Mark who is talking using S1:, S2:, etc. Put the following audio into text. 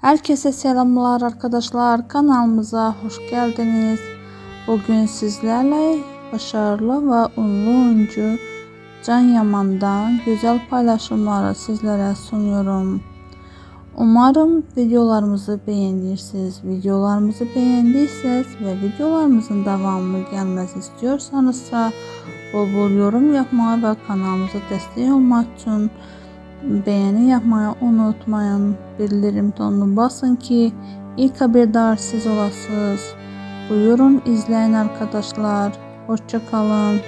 S1: Herkese selamlar arkadaşlar. Kanalımıza hoş geldiniz. Bugün sizlerle başarılı ve ünlü oyuncu Can Yaman'dan güzel paylaşımları sizlere sunuyorum. Umarım videolarımızı beğenirsiniz. Videolarımızı beğendiyseniz ve videolarımızın devamını gelmesi istiyorsanız da bol bol yorum yapmayı ve kanalımıza destek olmak için beğeni yapmayı unutmayın. Bildirim tonunu basın ki ilk haberdar siz olasınız. Buyurun izleyin arkadaşlar. Hoşça kalın.